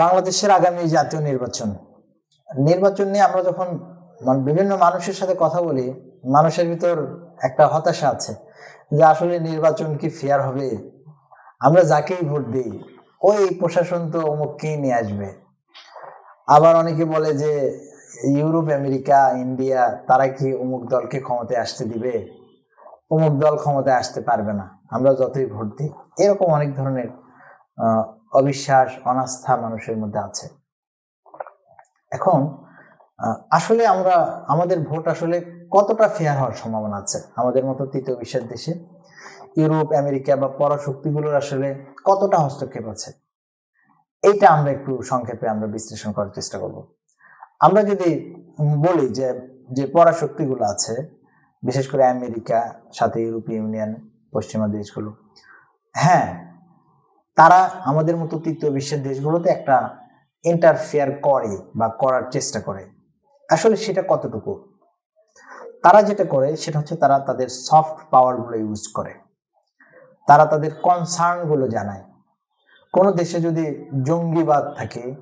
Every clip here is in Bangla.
বাংলাদেশের আগামী জাতীয় নির্বাচন। নির্বাচন নিয়ে আমরা যখন বিভিন্ন মানুষের সাথে কথা বলি, মানুষের ভিতর একটা হতাশা আছে যে আসলে নির্বাচন কি ফেয়ার হবে? আমরা যাকেই ভোট দিই, ওই প্রশাসন তো অমুককেই নিয়ে আসবে। আবার অনেকে বলে যে ইউরোপ, আমেরিকা, ইন্ডিয়া, তারা কি অমুক দলকে ক্ষমতায় আসতে দিবে? অমুক দল ক্ষমতায় আসতে পারবে না। আমরা যতই ভোট দিই, এরকম অনেক ধরনের অবিশ্বাস, অনাস্থা মানুষের মধ্যে আছে। এখন আসলে আমরা, আমাদের ভোট আসলে কতটা ফেয়ার হওয়ার সম্ভাবনা আছে? আমাদের মতো তৃতীয় বিশ্বের দেশে? ইউরোপ, আমেরিকা বা পরাশক্তিগুলোর আসলে কতটা হস্তক্ষেপ আছে? এইটা আমরা একটু সংক্ষেপে আমরা বিশ্লেষণ করার চেষ্টা করব। আমরা যদি বলি যে যে পরাশক্তিগুলো আছে, বিশেষ করে আমেরিকা, সাথে ইউরোপীয় ইউনিয়ন, পশ্চিমা দেশগুলো হ্যাঁ তারা আমাদের মতো তৃতীয় বিশ্বের দেশগুলোতে একটা ইন্টারফেয়ার করে বা করার চেষ্টা করে। আসলে সেটা কতটুকু? তারা যেটা করে, সেটা হচ্ছে তারা তাদের সফট পাওয়ারগুলো ইউজ করে। তারা তাদের কনসার্নগুলো জানায়। কোনো দেশে যদি জঙ্গিবাদ থাকে,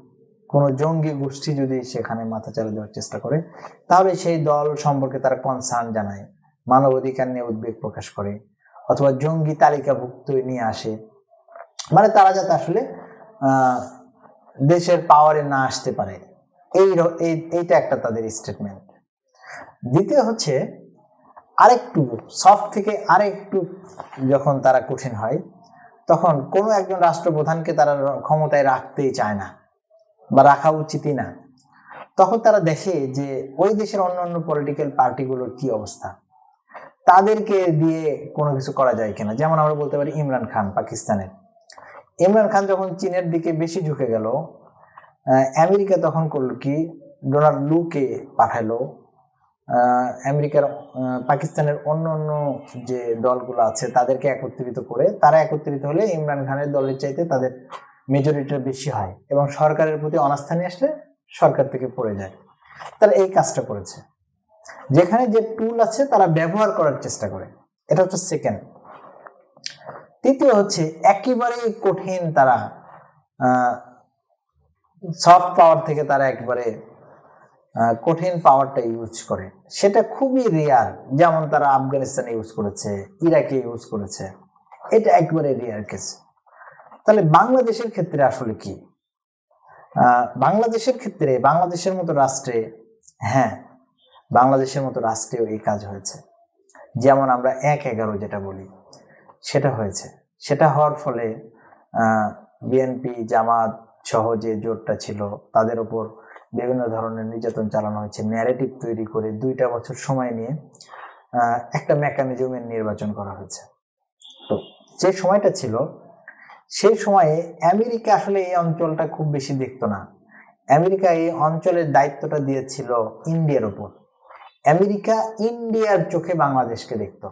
কোনো জঙ্গি গোষ্ঠী যদি সেখানে মাথা চালা দেওয়ার চেষ্টা করে, তাহলে সেই দল সম্পর্কে তারা কনসার্ন জানায়, মানবাধিকার নিয়ে উদ্বেগ প্রকাশ করে, অথবা জঙ্গি তালিকাভুক্ত নিয়ে আসে। মানে তারা যাতে আসলে দেশের পাওয়ারে না আসতে পারে। এই এইটা একটা তাদের স্টেটমেন্ট দ্বিতীয় হচ্ছে, আরেকটু সফট থেকে আরেকটু যখন তারা কঠিন হয়, তখন কোনো একজন রাষ্ট্রপ্রধানকে তারা ক্ষমতায় রাখতেই চায় না বা রাখা উচিতই না। তখন তারা দেখে যে, ওই দেশের অন্য অন্য পলিটিক্যাল পার্টিগুলোর কি অবস্থা? তাদেরকে দিয়ে কোনো কিছু করা যায় কিনা? যেমন আমরা বলতে পারি ইমরান খান, পাকিস্তানের। ইমরান খান যখন চীনের দিকে বেশি ঝুঁকে গেল আমেরিকা তখন করল কি, ডোনাল্ড লুকে পাঠালো। আমেরিকার পাকিস্তানের অন্য অন্য যে দলগুলো আছে তাদেরকে একত্রিত করে, তারা একত্রিত হলে ইমরান খানের দলের চাইতে তাদের মেজরিটিটা বেশি হয় এবং সরকারের প্রতি অনাস্থা নিয়ে আসলে সরকার থেকে পড়ে যায়। তারা এই কাজটা করেছে। যেখানে যে টুল আছে তারা ব্যবহার করার চেষ্টা করে। এটা হচ্ছে সেকেন্ড তৃতীয় হচ্ছে একেবারেই কঠিন তারা সফট পাওয়ার থেকে তারা একবারে কঠিন পাওয়ারটা ইউজ করে। সেটা খুবই রেয়ার যেমন তারা আফগানিস্তানে ইউজ করেছে, ইরাকে ইউজ করেছে। এটা একবারে রেয়ার কেস তাহলে বাংলাদেশের ক্ষেত্রে আসলে কি? বাংলাদেশের ক্ষেত্রে, বাংলাদেশের মতো রাষ্ট্রে হ্যাঁ বাংলাদেশের মতো রাষ্ট্রেও এই কাজ হয়েছে। যেমন আমরা এক এগারো যেটা বলি। সেটা হয়েছে। সেটা হওয়ার ফলে বিএনপি, জামাত সহ যে জোটটা ছিল, তাদের উপর বিভিন্ন ধরনের নির্যাতন চালানো হয়েছে। ন্যারেটিভ তৈরি করে দুইটা বছর সময় নিয়ে একটা মেকানিজমের নির্বাচন করা হয়েছে। তো যে সময়টা ছিল, সেই সময়ে আমেরিকা আসলে এই অঞ্চলটা খুব বেশি দেখতো না। আমেরিকা এই অঞ্চলের দায়িত্বটা দিয়েছিল ইন্ডিয়ার উপর। আমেরিকা ইন্ডিয়ার চোখে বাংলাদেশকে দেখতো।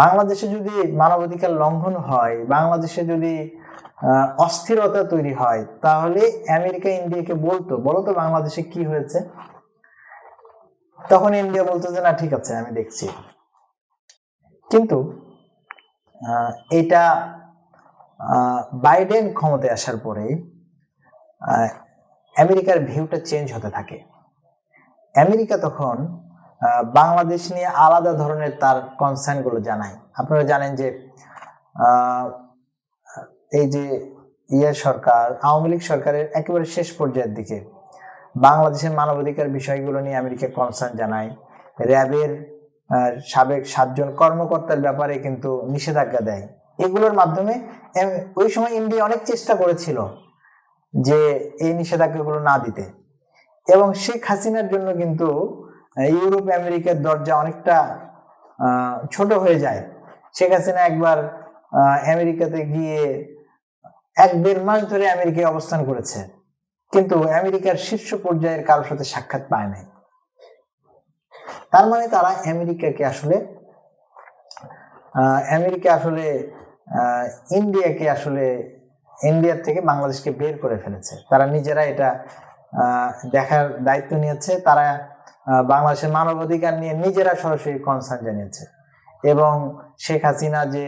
বাংলাদেশে যদি মানবাধিকার লঙ্ঘন হয়, বাংলাদেশে যদি অস্থিরতা তৈরি হয়, তাহলে আমেরিকা ইন্ডিয়াকে বলতো বলো তো বাংলাদেশে কি হয়েছে? তখন ইন্ডিয়া বলতো যে, না, ঠিক আছে, আমি দেখছি। কিন্তু এটা বাইডেন ক্ষমতায় আসার পরে আমেরিকার ভিউটা চেঞ্জ হতে থাকে। আমেরিকা তখন বাংলাদেশ নিয়ে আলাদা ধরনের তার কনসার্নগুলো জানায় আপনারা জানেন যে এই যে ইয়ে সরকার, আওয়ামী লীগ সরকারের একেবারে শেষ পর্যায়ের দিকে বাংলাদেশের মানবাধিকার বিষয়গুলো নিয়ে আমেরিকা কনসার্ন জানায়। র্যাবের সাবেক সাতজন কর্মকর্তার ব্যাপারে কিন্তু নিষেধাজ্ঞা দেয়। এগুলোর মাধ্যমে ওই সময় ইন্ডিয়া অনেক চেষ্টা করেছিল যে এই নিষেধাজ্ঞাগুলো না দিতে। এবং শেখ হাসিনার জন্য কিন্তু ইউরোপ আমেরিকার দরজা অনেকটা ছোট হয়ে যায়। শেখ হাসিনা একবার আমেরিকাতে গিয়ে এক দেড় মাস ধরে আমেরিকায় অবস্থান করেছে। কিন্তু আমেরিকার শীর্ষ পর্যায়ের কারোর সাথে সাক্ষাৎ পায় নাই। তার মানে তারা আমেরিকাকে আসলে আমেরিকা আসলে ইন্ডিয়াকে আসলে, ইন্ডিয়ার থেকে বাংলাদেশকে বের করে ফেলেছে। তারা নিজেরা এটা দেখার দায়িত্ব নিয়েছে। তারা বাংলাদেশের মানবাধিকার নিয়ে নিজেরা সরাসরি কনসার্ন জানিয়েছে। এবং শেখ হাসিনা যে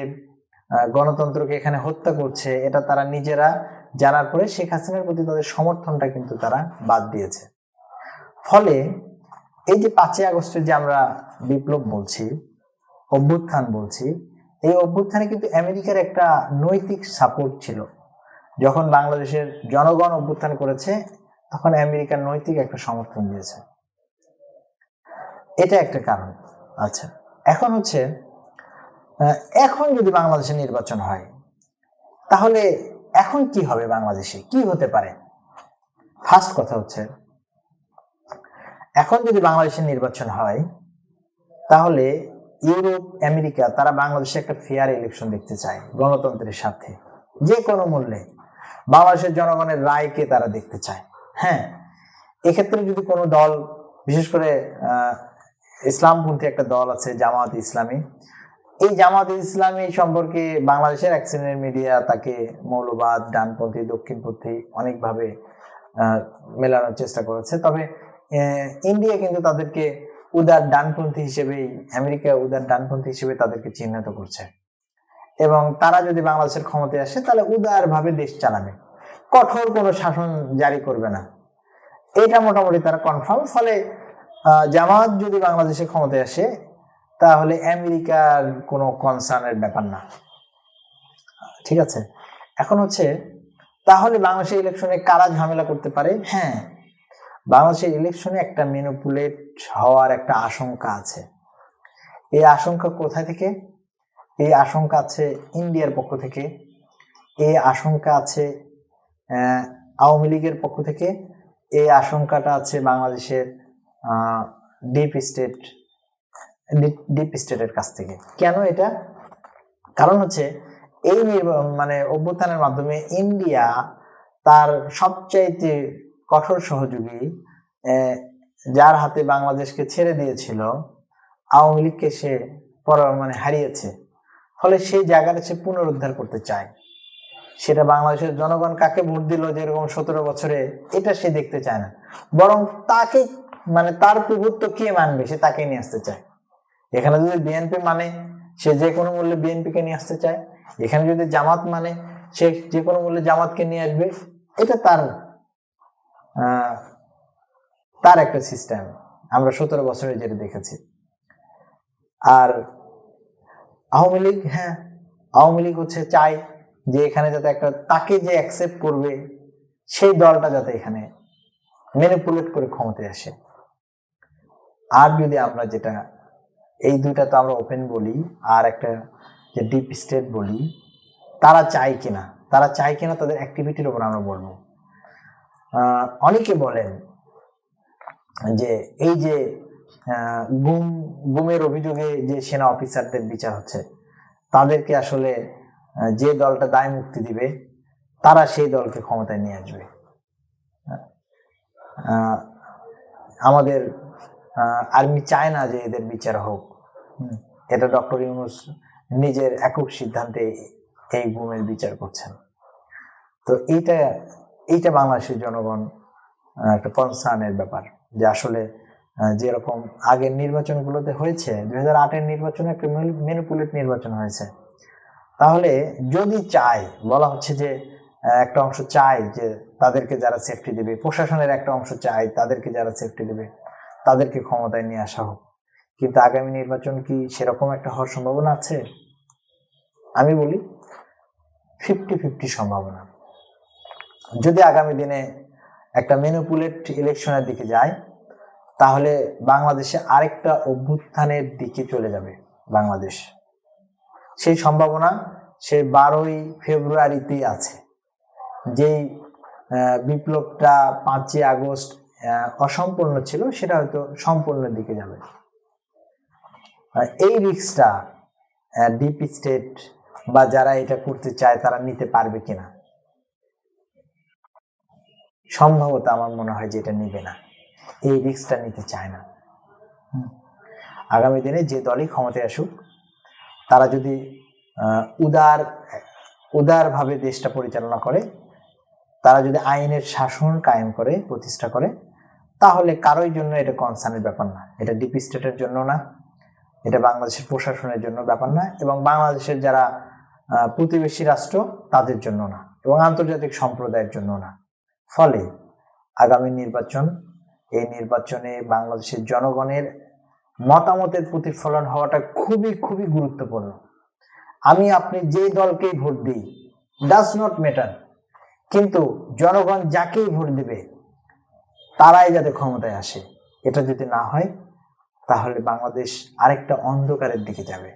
গণতন্ত্রকে এখানে হত্যা করছে, এটা তারা নিজেরা জানার পরে শেখ হাসিনার প্রতি তাদের সমর্থনটা কিন্তু তারা বাদ দিয়েছে। ফলে এই যে পাঁচই আগস্টের যে আমরা বিপ্লব বলছি, অভ্যুত্থান বলছি, এই অভ্যুত্থানে কিন্তু আমেরিকার একটা নৈতিক সাপোর্ট ছিল। যখন বাংলাদেশের জনগণ অভ্যুত্থান করেছে, তখন আমেরিকার নৈতিক একটা সমর্থন দিয়েছে। এটা একটা কারণ। আচ্ছা এখন হচ্ছে এখন যদি বাংলাদেশে নির্বাচন হয়, তাহলে এখন কি হবে বাংলাদেশে? কি হতে পারে? ফার্স্ট কথা হচ্ছে, এখন যদি বাংলাদেশে নির্বাচন হয়, তাহলে ইউরোপ, আমেরিকা, তারা বাংলাদেশে একটা ফেয়ার ইলেকশন দেখতে চায়, গণতন্ত্রের সাথে যে কোনো মূল্যে। বাংলাদেশের জনগণের রায়কে তারা দেখতে চায়। হ্যাঁ এক্ষেত্রে যদি কোনো দল, বিশেষ করে ইসলামপন্থী একটা দল আছে, জামাত ইসলামী। এই জামাত ইসলামী সম্পর্কে বাংলাদেশের এক শ্রেণির মিডিয়া তাকে মৌলবাদ, ডানপন্থী, দক্ষিণপন্থী অনেকভাবে মেলানোর চেষ্টা করেছে। তবে ইন্ডিয়া কিন্তু তাদেরকে উদার ডানপন্থী হিসেবেই, আমেরিকা উদার ডানপন্থী হিসেবে তাদেরকে চিহ্নিত করছে। এবং তারা যদি বাংলাদেশের ক্ষমতায় আসে, তাহলে উদার ভাবে দেশ চালাবে। কঠোর কোনো শাসন জারি করবে না। এটা মোটামুটি তারা কনফার্ম ফলে জামাত যদি বাংলাদেশে ক্ষমতায় আসে, তাহলে আমেরিকার কোনো কনসার্নের ব্যাপার না। ঠিক আছে? এখন হচ্ছে, তাহলে বাংলাদেশের ইলেকশনে কারা ঝামেলা করতে পারে? হ্যাঁ বাংলাদেশের ইলেকশনে একটা মেনুপুলেট হওয়ার একটা আশঙ্কা আছে। এই আশঙ্কা কোথায় থেকে? এই আশঙ্কা আছে ইন্ডিয়ার পক্ষ থেকে। এই আশঙ্কা আছে আওয়ামী লীগের পক্ষ থেকে। এই আশঙ্কাটা আছে বাংলাদেশের ডিপ স্টেট ডিপ স্টেটের কাছ থেকে। কেন এটা? কারণ হচ্ছে এই মানে অভ্যুত্থানের মাধ্যমে ইন্ডিয়া তার সবচাইতে কঠোর সহযোগী যার হাতে বাংলাদেশকে ছেড়ে দিয়েছিল, আওয়ামী লীগকে সে পর মানে হারিয়েছে। ফলে সেই জায়গাটা সে পুনরুদ্ধার করতে চায়। সেটা বাংলাদেশের জনগণ কাকে ভোট দিল যেরকম সতেরো বছরে, এটা সে দেখতে চায় না। বরং তাকে মানে তার প্রভুত্ব কে মানবে সে তাকে নিয়ে আসতে চায়। এখানে যদি বিএনপি মানে সে যে কোনো মূল্যে বিএনপি কে নিয়ে আসতে চায়। এখানে যদি জামাত মানে সে যে কোনো মূল্যে জামাতকে নিয়ে আসবে, এটা তার তার একটা সিস্টেম আমরা সতেরো বছরে যেটা দেখেছি। আর আওয়ামী লীগ হ্যাঁ আওয়ামী লীগ হচ্ছে চায় যে এখানে যাতে একটা, তাকে যে অ্যাকসেপ্ট করবে, সেই দলটা যাতে এখানে ম্যানিপুলেট করে ক্ষমতায় আসে। আর যদি আমরা যেটা, এই দুইটা তো আমরা ওপেন বলি, আর একটা যে ডিপ স্টেট বলি, তারা চায় কিনা? তারা চায় কিনা তাদের অ্যাক্টিভিটির উপর আমরা বলব। অনেকে বলেন যে এই যে গুম, গুমের অভিযোগে যে সেনা অফিসারদের বিচার হচ্ছে, তাদেরকে আসলে যে দলটা দায় মুক্তি দিবে, তারা সেই দলকে ক্ষমতায় নিয়ে আসবে। আমাদের আর্মি চায় না যে এদের বিচার হোক। এটা ডক্টর ইউনুস নিজের একক সিদ্ধান্তে এই গুমের বিচার করছেন। তো এইটা এইটা বাংলাদেশের জনগণ একটা কনসার্নের ব্যাপার যে আসলে যেরকম আগের নির্বাচনগুলোতে হয়েছে, দুই হাজার আটের নির্বাচনে একটা মেনুপুলেট নির্বাচন হয়েছে। তাহলে যদি চায়, বলা হচ্ছে যে একটা অংশ চায় যে তাদেরকে যারা সেফটি দেবে, প্রশাসনের একটা অংশ চায় তাদেরকে যারা সেফটি দেবে তাদেরকে ক্ষমতায় নিয়ে আসা হোক। কিন্তু আগামী নির্বাচন কি সেরকম একটা হওয়ার সম্ভাবনা আছে? আমি বলি ফিফটি ফিফটি সম্ভাবনা। যদি আগামী দিনে একটা মেনুপুলেট ইলেকশনের দিকে যায়, তাহলে বাংলাদেশে আরেকটা অভ্যুত্থানের দিকে চলে যাবে বাংলাদেশ। সেই সম্ভাবনা সে বারোই ফেব্রুয়ারিতেই আছে। যেই বিপ্লবটা পাঁচই আগস্ট অসম্পূর্ণ ছিল, সেটা হয়তো সম্পূর্ণের দিকে যাবে। এই রিস্কটা ডিপ স্টেট বা যারা এটা করতে চায়, তারা নিতে পারবে কিনা? সম্ভবত আমার মনে হয় যে এটা নিবে না। এই রিক্সটা নিতে চায় না। আগামী দিনে যে দলই ক্ষমতায় আসুক, তারা যদি উদার, উদারভাবে দেশটা পরিচালনা করে, তারা যদি আইনের শাসন কায়েম করে, প্রতিষ্ঠা করে তাহলে কারোই জন্য এটা কনসার্নের ব্যাপার না। এটা ডিপ স্টেটের জন্য না। এটা বাংলাদেশের প্রশাসনের জন্য ব্যাপার না এবং বাংলাদেশের যারা প্রতিবেশী রাষ্ট্র, তাদের জন্য না এবং আন্তর্জাতিক সম্প্রদায়ের জন্য না। ফলে আগামী নির্বাচন, এই নির্বাচনে বাংলাদেশের জনগণের মতামতের প্রতিফলন হওয়াটা খুবই খুবই গুরুত্বপূর্ণ। আমি, আপনি যে দলকেই ভোট দিই ডাজ নট ম্যাটার কিন্তু জনগণ যাকেই ভোট দিবে তারাই যাতে ক্ষমতায় আসে, এটা যদি না হয়, তাহলে বাংলাদেশ আরেকটা অন্ধকারের দিকে যাবে।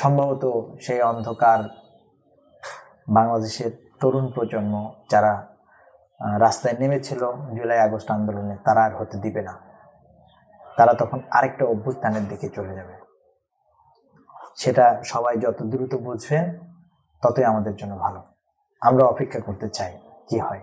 সম্ভবত সেই অন্ধকার বাংলাদেশের তরুণ প্রজন্ম যারা রাস্তায় নেমেছিল জুলাই আগস্ট আন্দোলনে, তারা আর হতে দিবে না। তারা তখন আরেকটা অভ্যুত্থানের দিকে চলে যাবে। সেটা সবাই যত দ্রুত বুঝবে ততই আমাদের জন্য ভালো। আমরা অপেক্ষা করতে চাই, কি হয়।